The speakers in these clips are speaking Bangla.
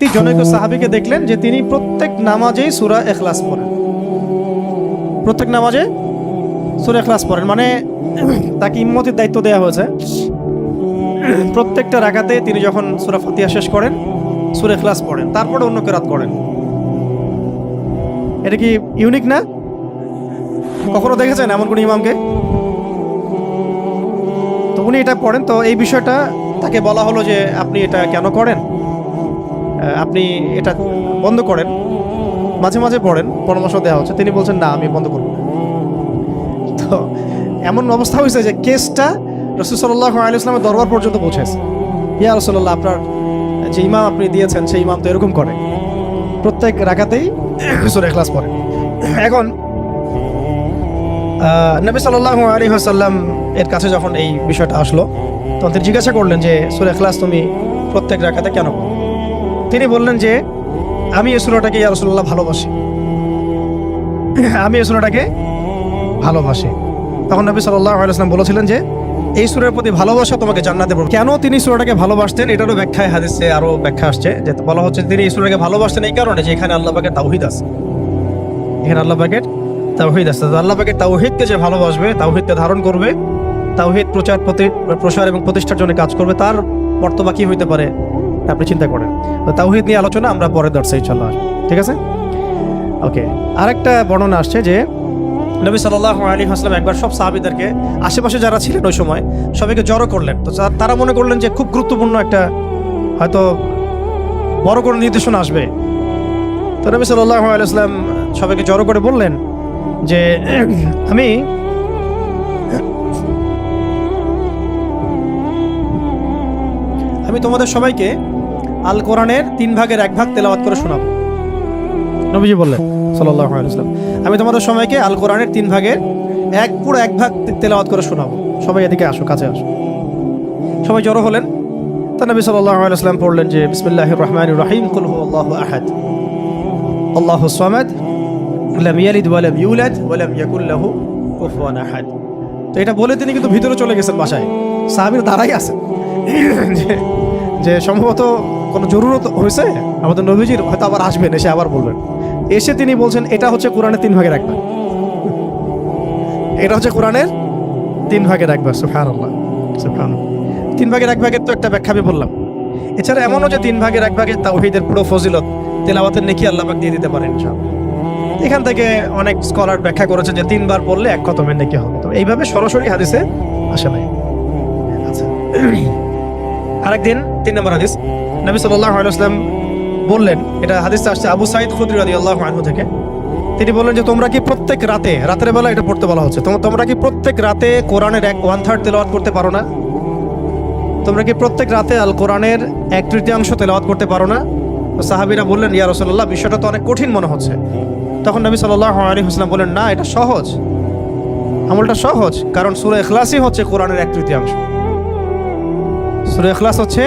জনৈক সাহাবিকে দেখলেন যে তিনি প্রত্যেক নামাজেই সুরা এখলাস পড়েন। প্রত্যেক নামাজে সুরা এখলাস পড়েন। মানে তাকে ইম্মতির দায়িত্ব দেওয়া হয়েছে। প্রত্যেকটা রাগাতে তিনি যখন সুরা ফাতিহা শেষ করেন, সুরা এখলাস পড়েন, তারপরে অন্য কেরাত করেন। এটা কি ইউনিক না? কখনো দেখেছেন এমন কোন ইমামকে? তো উনি এটা পড়েন। তো এই বিষয়টা তাকে বলা হলো যে আপনি এটা কেন করেন? আপনি এটা বন্ধ করেন। মাঝে মাঝে পড়েন, পরামর্শ দেওয়া হচ্ছে। তিনি বলছেন, না, আমি বন্ধ করব তো এমন অবস্থা হয়েছে যে কেসটা রসুল সাল্লাহ আলী ইসলামের দরবার পর্যন্ত পৌঁছেছে। ইয়া রসুল্লাহ আপনার যে ইমাম আপনি দিয়েছেন, সেই ইমাম তো এরকম করে। প্রত্যেক রাখাতেই সুরে ক্লাস পড়ে। এখন নবী সাল্লাহ আলী হাসাল্লাম এর কাছে যখন এই বিষয়টা আসলো, তখন তিনি জিজ্ঞাসা করলেন যে, সুরে ক্লাস তুমি প্রত্যেক রাখাতে কেন? তিনি বললেন যে, আমি এই সুরাটাকে ভালোবাসি। আমি এই সুরাটাকে ভালোবাসি। তখন নবী সাল্লাহ আলাইসলাম বলেছিলেন যে, এই সুরের প্রতি ভালোবাসা তোমাকে জান্নাতে পড়বে। কেন তিনি সুরাটাকে ভালোবাসতেন? এটারও ব্যাখ্যায়, হাদিসে আরও ব্যাখ্যা আসছে যে, বলা হচ্ছে তিনি এই সুরাটাকে ভালোবাসতেন এই কারণে যে, এখানে আল্লাহ পাকের তাওহিদ আছে। এখানে আল্লাহ পাকের তাওহিদ আছে। আল্লাহ পাকের তাওহিদকে যে ভালোবাসবে, তাওহিদকে ধারণ করবে, তাওহিদ প্রচার প্রতি প্রসার এবং প্রতিষ্ঠার জন্য কাজ করবে, তার বর্তবা কি হইতে পারে? আপনি চিন্তা করেন। তাওহিদ নিয়ে আলোচনা, আমরা পরে দর্শে ইনশাল্লাহ। ঠিক আছে? ওকে, আরেকটা বর্ণনা আসছে যে, নবী সাল্লাহ আলী হাসলাম একবার সব সাহাবিদেরকে, আশেপাশে যারা ছিলেন ওই সময়, সবাইকে জড়ো করলেন। তো তারা মনে করলেন যে খুব গুরুত্বপূর্ণ একটা, হয়তো বড় কোনো নির্দেশনা আসবে। তো নবী সাল্লাহ আলাইসলাম সবাইকে জড়ো করে বললেন যে, আমি আমি তোমাদের সবাইকে আল কোরআনের তিন ভাগের এক ভাগ তেলাওয়াত করে শোনাবো। নবীজি বললেন সাল্লাহ আমি তোমাদের সবাইকে আল কোরআনের তিন ভাগের এক পুরো এক ভাগ তেলাওয়াত করে শোনাবো। সবাই এদিকে আসো, কাছে আসো। সবাই জড়ো হলেন। তা নবী আলাইসলাম পড়লেন যে বিসমিল্লাহ রহমান রহিম আল্লাহ আহাদ। আল্লাহ সামাদ, লাম ইয়ালিদ ওয়ালাম ইউলাদ ওয়ালাম ইয়াকুল লাহু কুফুয়ান আহাদ। তো এটা বলে তিনি কিন্তু ভিতরে চলে গেছেন বাসায়। সাহাবীর দাঁড়াই আছেন। যে সম্ভবত কোনো জরুরত হয়েছে? আমাদের নবীজির হয়তো আবার আসবেন, এসে আবার বলবেন। এসে তিনি বলছেন, এটা হচ্ছে কোরআনের তিন ভাগ। এটা হচ্ছে কোরআনের তিন ভাগের এক সুফান তিন ভাগের এক ভাগের তো একটা ব্যাখ্যা আমি বললাম। এছাড়া এমনও যে তিন ভাগের এক ভাগের তাওহীদের পুরো ফজিলত, তেলাওয়াতের নেকি আল্লাহ পাক দিয়ে দিতে পারেন, ইনশাআল্লাহ। এখান থেকে অনেক স্কলার ব্যাখ্যা করেছে যে তিনবার পড়লে এক খতমের নেকি হবে। তো এইভাবে সরাসরি হাদিসে আসে নাই। আচ্ছা। আরেকদিন তিন নম্বর হাদিস। নবী ওয়াসাল্লাম বললেন, এটা হাদিসে আসছে, আবু সাইদ খুদরি রাদিয়াল্লাহু আনহু থেকে। তিনি বললেন যে, তোমরা কি প্রত্যেক রাতে, রাতের বেলা এটা পড়তে বলা হচ্ছে, তোম- তোমরা কি প্রত্যেক রাতে কোরআনের এক ওয়ান থার্ড তেলাওয়াত করতে পারো না? তোমরা কি প্রত্যেক রাতে আল কোরআনের এক তৃতীয়াংশ তেলাওয়াত করতে পারো না? সাহাবীরা বললেন, ইয়া রাসূলুল্লাহ, বিষয়টা তো অনেক কঠিন মনে হচ্ছে। তখন নবী সাল্লাল্লাহু আলাইহি ওয়াসাল্লাম বললেন, না, এটা সহজ। আমলটা সহজ, কারণ সূরা ইখলাসই হচ্ছে কোরআনের এক তৃতীয়াংশ। সূরা ইখলাস হচ্ছে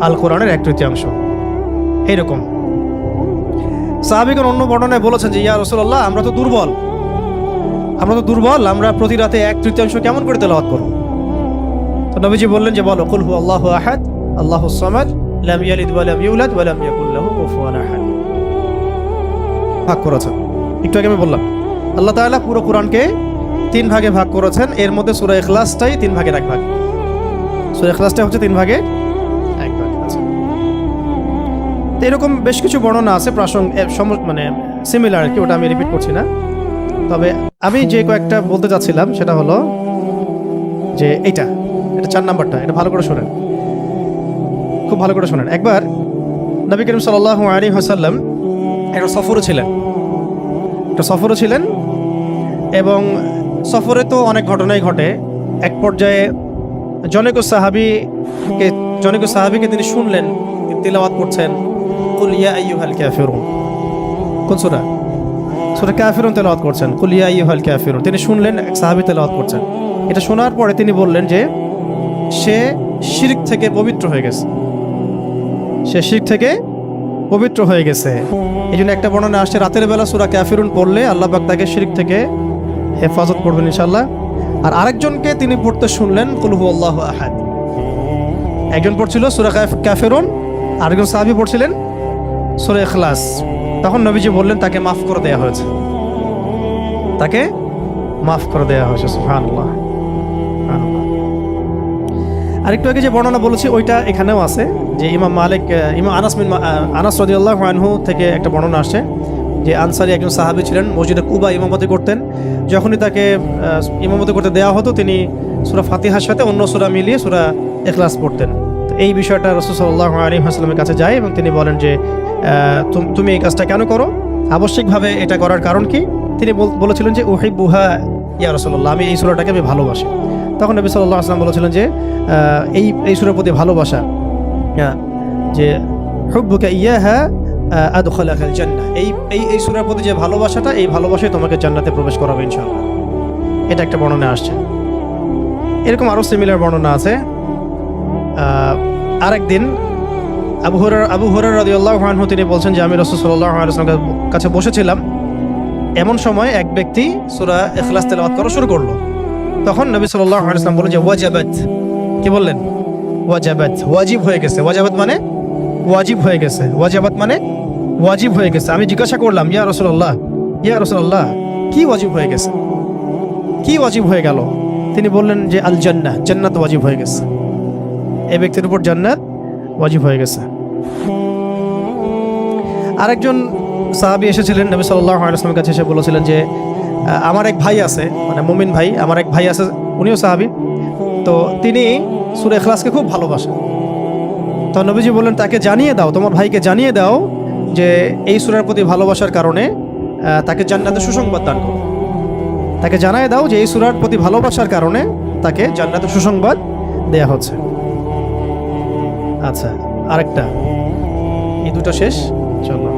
আল কোরআনের এক তৃতীয়াংশ। এইরকম। সাহাবিগণ অন্য বর্ণনায় বলেছেন যে, ইয়া রসুল্লাহ আমরা তো দুর্বল। আমরা তো দুর্বল, আমরা প্রতি রাতে এক তৃতীয়াংশ কেমন করে তেলাওয়াত করব? তো নবীজি বললেন যে, বলো, কুল হু আল্লাহু আহাদ, আল্লাহু সামাদ, লাম ইয়ালিদ ওয়া লাম ইউলাদ ওয়া লাম ইয়াকুল লাহু কুফুয়ান আহাদ। ভাগ করেছেন। একটু আগে আমি বললাম, আল্লাহ তাআলা পুরো কোরআনকে তিন ভাগে ভাগ করেছেন। এর মধ্যে সূরা ইখলাসটাই তিন ভাগের এক ভাগ। সূরা ইখলাসটা হচ্ছে তিন ভাগে? আচ্ছা। তো এরকম বেশ কিছু বর্ণনা আছে, প্রাসঙ্গ মানে সিমিলার আর কি, ওটা আমি রিপিট করছি না। তবে আমি যে কয়েকটা বলতে চাচ্ছিলাম, সেটা হলো যে এইটা, এটা চার নাম্বারটা, এটা ভালো করে শোনেন। খুব ভালো করে শোনেন। একবার নবী করিম সাল্লাহ আলী হাসাল্লাম একটা সফরও ছিলেন। একটা সফরও ছিলেন এবং সফরে তো অনেক ঘটনাই ঘটে। এক পর্যায়ে জনক সাহাবিকে জনক সাহাবিকে তিনি শুনলেন তিলাওয়াত করছেন তিনি শুনলেন, এক সাহাবী তেলাওয়াত করছেন। এটা শোনার পরে তিনি বললেন যে, সে শিরক থেকে পবিত্র হয়ে গেছে। সে শিরক থেকে পবিত্র হয়ে গেছে। এই জন্য একটা বর্ণনা আসছে, রাতের বেলা সুরা ক্যাফিরুন পড়লে আল্লাহ তাকে শিরক থেকে হেফাজত করবেন ইনশাআল্লাহ। আর আরেকজনকে তিনি পড়তে শুনলেন কুলহু আল্লাহ আহাদ। একজন পড়ছিল সুরা কাফেরুন, আরেকজন সাহাবী পড়ছিলেন সুরে এখলাস তখন নবীজি বললেন, তাকে মাফ করে দেওয়া হয়েছে। তাকে মাফ করে দেওয়া হয়েছে, সুবহানাল্লাহ। আরেকটু আগে যে বর্ণনা বলেছি, ওইটা এখানেও আছে যে ইমাম মালিক ইমাম আনাস আনাস রাদিয়াল্লাহু আনহু থেকে একটা বর্ণনা আসছে। যে আনসারি একজন সাহাবী ছিলেন মসজিদে কুবা ইমামতি করতেন। যখনই তাকে ইমামতি করতে দেওয়া হতো তিনি সূরা ফাতিহার সাথে অন্য সূরা মিলিয়ে সূরা এখলাস পড়তেন। এই বিষয়টা রাসূল সাল্লাল্লাহু আলাইহি ওয়াসাল্লামের কাছে যায় এবং তিনি বলেন যে তুম- এই কাজটা কেন করো? আবশ্যিকভাবে এটা করার কারণ কি? তিনি বল- বলেছিলেন যে উহিবুহা ইয়া রাসূলুল্লাহ আমি এই সূরাটাকে আমি ভালোবাসি। তখন নবী সাল্লাল্লাহু আলাইহি ওয়াসাল্লাম বলেছিলেন যে এই এই সুরের প্রতি ভালোবাসা হ্যাঁ, যে হুব্বুকা ইয়াহা আদখালাকাল জান্নাহ এই এই এই সূরার প্রতি যে ভালোবাসাটা, এই ভালোবাসাই তোমাকে জান্নাতে প্রবেশ করাবে, ইনশাআল্লাহ। এটা একটা বর্ণনা আসছে। এরকম আরও সিমিলার বর্ণনা আছে। আরেকদিন আবু হুরার আবু হুরার রাদিয়াল্লাহু আনহু, তিনি বলছেন যে, আমি রাসূল সাল্লাল্লাহু আলাইহি কাছে বসেছিলাম। এমন সময় এক ব্যক্তি সূরা ইখলাস তেলাওয়াত করা শুরু করল। তখন নবী সাল্লাল্লাহু আলাইহি ওয়াসাল্লাম বললেন যে, ওয়াজাবাত। কি বললেন? ওয়াজাবাত। ওয়াজিব হয়ে গেছে। ওয়াজাবাত মানে? ওয়াজিব হয়ে গেছে। ওয়াজাবাত মানে? ওয়াজিব হয়ে গেছে। আমি জিজ্ঞাসা করলাম, ইয়া রাসূলুল্লাহ ইয়া রাসূলুল্লাহ, কি ওয়াজিব হয়ে গেছে? কি ওয়াজিব হয়ে গেল? তিনি বললেন যে আল জান্নাহ জান্নাত ওয়াজিব হয়ে গেছে। এই ব্যক্তির উপর জান্নাত ওয়াজিব হয়ে গেছে। আরেকজন সাহাবী এসেছিলেন, নবী সাল্লাল্লাহু আলাইহি কাছে এসে বলেছিলেন যে আমার এক ভাই আছে মানে মুমিন ভাই, আমার এক ভাই আছে, উনিও সাহাবী। তো তিনি সূরা ইখলাসকে খুব ভালোবাসেন। তো নবীজি বললেন, তাকে জানিয়ে দাও, তোমার ভাইকে জানিয়ে দাও যে এই সুরার প্রতি ভালোবাসার কারণে তাকে জান্নাতের সুসংবাদ দান করো। তাকে জানিয়ে দাও যে এই সুরার প্রতি ভালোবাসার কারণে তাকে জান্নাতের সুসংবাদ দেয়া হচ্ছে। আচ্ছা আরেকটা। এই দুটো শেষ, চলো।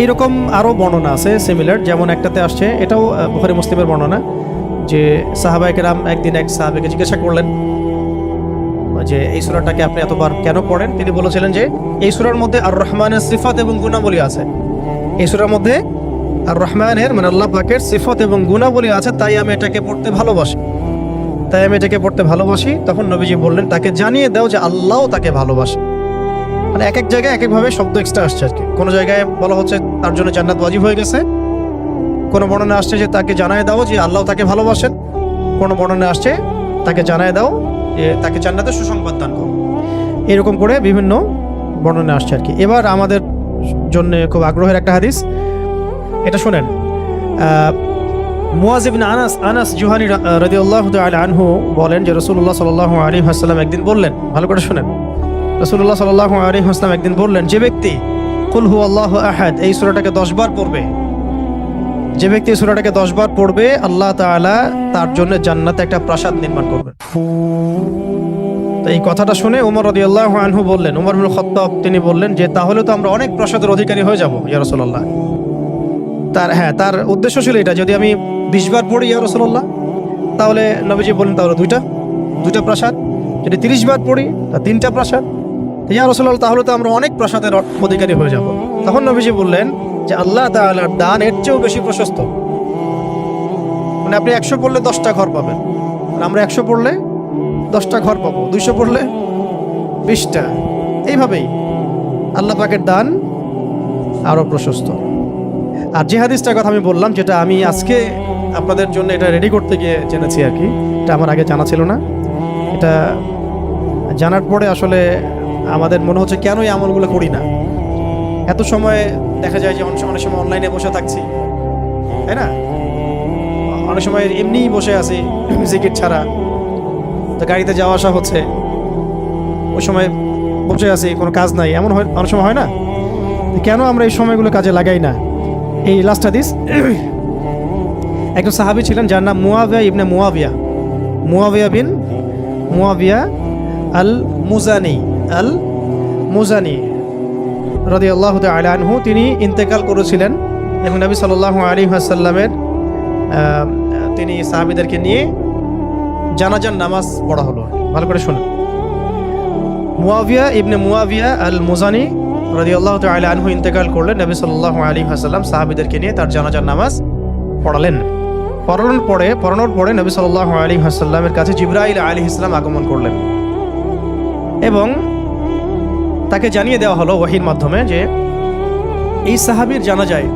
এইরকম আরও বর্ণনা আছে সিমিলার যেমন একটাতে আসছে, এটাও বুখারী মুসলিমের বর্ণনা, যে সাহাবায়ে কেরাম একদিন এক সাহাবেকে জিজ্ঞাসা করলেন যে এই সূরাটাকে আপনি এতবার কেন পড়েন? তিনি বলেছিলেন যে এই সূরার মধ্যে আর রহমানের সিফাত এবং গুণাবলী আছে। এই সূরার মধ্যে আর রহমানের মানে আল্লাহ পাকের সিফত এবং গুণাবলী আছে, তাই আমি এটাকে পড়তে ভালোবাসি। তাই আমি এটাকে পড়তে ভালোবাসি। তখন নবীজি বললেন, তাকে জানিয়ে দাও যে আল্লাহও তাকে ভালোবাসে। মানে এক এক জায়গায় এক একভাবে শব্দ এক্সট্রা আসছে আর কি। কোনো জায়গায় বলা হচ্ছে তার জন্য জান্নাত ওয়াজিব হয়ে গেছে। কোনো বর্ণনা আসছে যে তাকে জানায় দাও যে আল্লাহ তাকে ভালোবাসেন। কোনো বর্ণনা আসছে তাকে জানায় দাও যে তাকে জান্নাতের সুসংবাদ দান করো এরকম করে বিভিন্ন বর্ণনা আসছে আর কি। এবার আমাদের জন্য খুব আগ্রহের একটা হাদিস। এটা শোনেন। আহ, মুয়াজ ইবনে আনাস আনাস জুহানি রাদিয়াল্লাহু তাআলা আনহু বলেন যে রাসূলুল্লাহ সাল্লাল্লাহু আলাইহি ওয়াসাল্লাম একদিন বললেন ভালো করে শুনেন। রাসূলুল্লাহ সাল্লাল্লাহু আলাইহি ওয়াসাল্লাম একদিন বললেন যে ব্যক্তি কুল হুয়াল্লাহু আহাদ এই সূরাটাকে 10 বার পড়বে। যে ব্যক্তি সূরাটাকে 10 বার পড়বে, আল্লাহ তাআলা তার জন্য জান্নাতে একটা প্রাসাদ নির্মাণ করবেন এই কথাটা শুনে ওমর রাদিয়াল্লাহু আনহু বললেন ইবনে খাত্তাব তিনি বললেন যে, তাহলে তো আমরা অনেক প্রাসাদের অধিকারী হয়ে যাব, ইয়া রাসূলুল্লাহ। তার হ্যাঁ তার উদ্দেশ্য ছিল এটা, যদি আমি বিশ বার পড়ি, ইয়া রসল্লাহ তাহলে নবীজি বললেন, তাহলে দুইটা দুইটা প্রাসাদ। যদি তিরিশ বার পড়ি, তা তিনটা প্রাসাদ। তো ইয়া রসল্লাহ তাহলে তো আমরা অনেক প্রাসাদের অধিকারী হয়ে যাব। তখন নবীজি বললেন যে আল্লাহ তাআলার দান এর চেয়েও বেশি প্রশস্ত। মানে আপনি একশো পড়লে দশটা ঘর পাবেন। আমরা একশো পড়লে দশটা ঘর পাবো। দুইশো পড়লে বিশটা। এইভাবেই আল্লাহ পাকের দান আরও প্রশস্ত। আর যে হাদিসটার কথা আমি বললাম, যেটা আমি আজকে আপনাদের জন্য এটা রেডি করতে গিয়ে জেনেছি আর কি, এটা আমার আগে জানা ছিল না। এটা জানার পরে আসলে আমাদের মনে হচ্ছে কেন এই আমলগুলো করি না। এত সময় দেখা যায় যে অনেক সময়- অনেক সময় অনলাইনে বসে থাকছি। তাই না? অনেক সময় এমনিই বসে আছি জিকির ছাড়া। তো গাড়িতে যাওয়া আসা হচ্ছে। ওই সময় বসে আছি, কোনো কাজ নাই। এমন হয় অনেক সময় হয় না? কেন আমরা এই সময়গুলো কাজে লাগাই না? এই লাস্ট হাদিস, একজন সাহাবী ছিলেন, যার নাম মুয়াবিয়া ইবনে মুয়াবিয়া। মুয়াবিয়া বিন মুয়াবিয়া আল মুজানি আল মুজানি রদি আল্লাহ আনহু, তিনি ইন্তেকাল করেছিলেন এবং নবী সাল্লাহ আলী আসাল্লামের তিনি সাহাবিদেরকে নিয়ে জানাজান নামাজ পড়া হলো। ভালো করে শুনুন। মুয়াবিয়া ইবনে মুয়াবিয়া আল মুজানি রাজি আল্লাহ তালা আনহু ইন্তেকাল করলেন, নবী সাল্লাহ আলী হাসাল্লাম সাহাবিদেরকে নিয়ে তার জানাজার নামাজ পড়ালেন। পড়ানোর পরে পড়ানোর পরে নবী সাল্লাহ আলী হাসাল্লামের কাছে জিব্রাইল আলী ইসলাম আগমন করলেন। এবং তাকে জানিয়ে দেওয়া হলো ওহির মাধ্যমে যে, এই সাহাবির জানা যায়,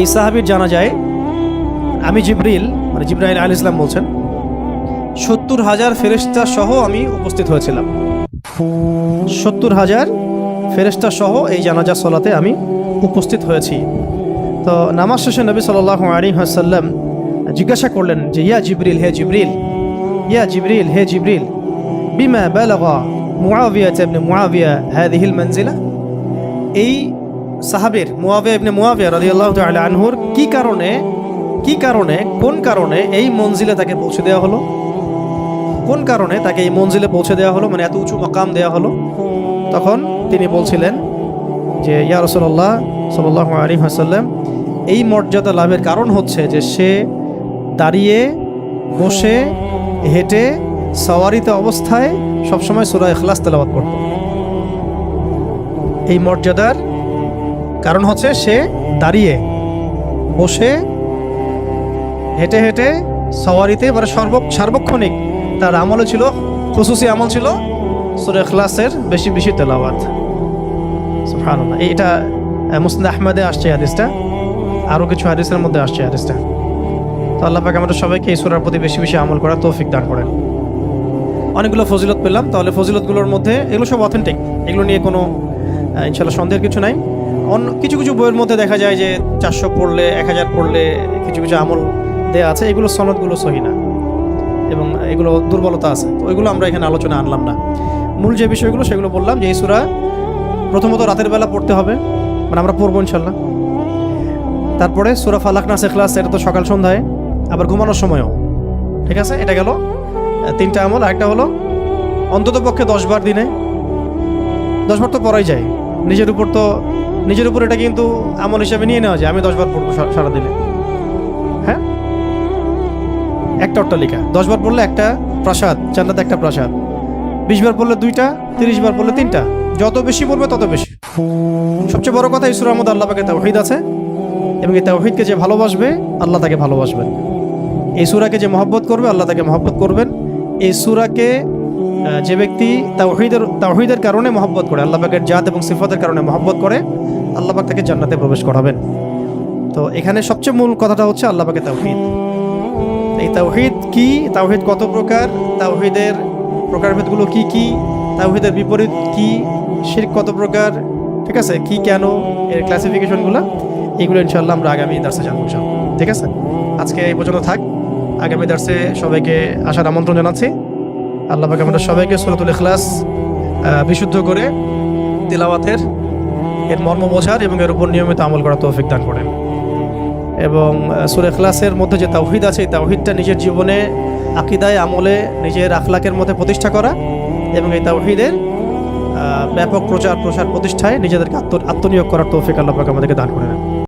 এই সাহাবির জানা যায়, আমি জিব্রিল মানে জিব্রাহিল আল ইসলাম বলছেন, সত্তর হাজার ফেরেস্তা সহ আমি উপস্থিত হয়েছিলাম। সত্তর হাজার ফেরেস্তা সহ এই জানাজা সলাতে আমি উপস্থিত হয়েছি। তো নামাজ শেষে নবী সাল্লাহ আলী হাসাল্লাম জিজ্ঞাসা করলেন যে, ইয়া জিব্রিল, হে জিব্রিল, ইয়া জিব্রিল, হে জিব্রিল, বিমা বালাগা মুআবিয়া ইবনে মুআবিয়া হাদিহিল মঞ্জিলা এই সাহাবের, মুআবিয়া ইবনে মুআবিয়া রাদিয়াল্লাহু তাআলা আনহুর কি কারণে কি কারণে, কোন কারণে এই মঞ্জিলে তাকে পৌঁছে দেওয়া হলো? কোন কারণে তাকে এই মঞ্জিলে পৌঁছে দেওয়া হলো? মানে এত উঁচু মাকাম দেওয়া হলো? তখন তিনি বলছিলেন যে, ইয়া রসল্লাহ সাল্লাহ আলী হাসাল্লাম এই মর্যাদা লাভের কারণ হচ্ছে যে সে দাঁড়িয়ে, বসে, হেঁটে সওয়ারিতে অবস্থায় সবসময় সুরা ইখলাস তেলাওয়াত করত এই মর্যাদার কারণ হচ্ছে সে দাঁড়িয়ে বসে হেঁটে হেঁটে সওয়ারিতে মানে সর্ব সার্বক্ষণিক তার আমলও ছিল, খুসুসি আমল ছিল সুরে খ্লাসের বেশি বেশি তেলাওয়াত। সুবহানাল্লাহ। এটা আহমেদে আসছে হাদিসটা। আরও কিছু হাদিসের মধ্যে আসছে হাদিসটা। তো আল্লাহ পাক আমাদের সবাইকে এই সুরার প্রতি বেশি বেশি আমল করার তৌফিক দান করেন। অনেকগুলো ফজিলত পেলাম। তাহলে ফজিলতগুলোর মধ্যে এগুলো সব অথেন্টিক এগুলো নিয়ে কোনো ইনশাল্লাহ সন্দেহের কিছু নাই। অন্য কিছু কিছু বইয়ের মধ্যে দেখা যায় যে চারশো পড়লে, এক হাজার পড়লে কিছু কিছু আমল দেয়া আছে। এগুলো সনদগুলো সহি না। এবং এগুলো দুর্বলতা আছে। তো ওইগুলো আমরা এখানে আলোচনা আনলাম না। মূল যে বিষয়গুলো, সেগুলো বললাম যে এই সুরা প্রথমত রাতের বেলা পড়তে হবে। মানে আমরা পড়ব ইনশাল্লাহ তারপরে সুরা ফালাক নাসে ক্লাস এটা তো সকাল সন্ধ্যায়। আবার ঘুমানোর সময়ও। ঠিক আছে? এটা গেল তিনটা আমল, আরেকটা হলো অন্তত পক্ষে দশ বার দিনে। দশ বার তো পড়াই যায়। নিজের উপর তো, নিজের উপর এটা কিন্তু আমল হিসাবে নিয়ে নেওয়া যায়। আমি দশ বার পড়ব সা- সারাদিনে। হ্যাঁ? একটা অট্টালিকা। দশ বার পড়লে একটা প্রাসাদ জান্নাতে একটা প্রাসাদ। বিশ বার পড়লে দুইটা তিরিশ বার পড়লে তিনটা। যত বেশি পড়বে তত বেশি। সবচেয়ে বড় কথা ঈশ্বরের মধ্যে আল্লাহ পাকে তাওহিদ আছে। এবং এই তাওহিদকে যে ভালোবাসবে, আল্লাহ তাকে ভালোবাসবেন। এই সুরাকে যে মহব্বত করবে, আল্লাহ তাকে মহব্বত করবেন। এই সুরাকে যে ব্যক্তি তাওহিদের তাওহিদের কারণে মহব্বত করে, আল্লাহ পাকের জাত এবং সিফতের কারণে মহব্বত করে, আল্লাহ পাক তাকে জান্নাতে প্রবেশ করাবেন। তো এখানে সবচেয়ে মূল কথাটা হচ্ছে আল্লাহ পাকে তাওহিদ। এই তাওহিদ কি? তাওহিদ কত প্রকার? তাওহিদের প্রকারভেদগুলো কি কি? তাওহিদের বিপরীত কি? শির কত প্রকার? ঠিক আছে? কি কেন? এর ক্লাসিফিকেশনগুলো এগুলো ইনশাল্লাহ আমরা আগামী দার্সে জানব। ঠিক আছে? আজকে এই পর্যন্ত থাক। আগামী দার্সে সবাইকে আসার আমন্ত্রণ জানাচ্ছি। আল্লাহ পাক আমাদের সবাইকে সুরাতুল ইখলাস বিশুদ্ধ করে তিলাওয়াতের এর মর্ম বোঝার এবং এর উপর নিয়মিত আমল করার তৌফিক দান করেন। এবং সুরে ক্লাসের মধ্যে যে তাওহিদ আছে, এই তাওহিদটা নিজের জীবনে আকিদায়, আমলে নিজের আখলাকের মধ্যে প্রতিষ্ঠা করা এবং এই তাওহিদের ব্যাপক প্রচার প্রসার প্রতিষ্ঠায় নিজেদেরকে আত্ম, আত্মনিয়োগ করার তৌফিক আল্লাহ পাক আমাদেরকে দান করে দেন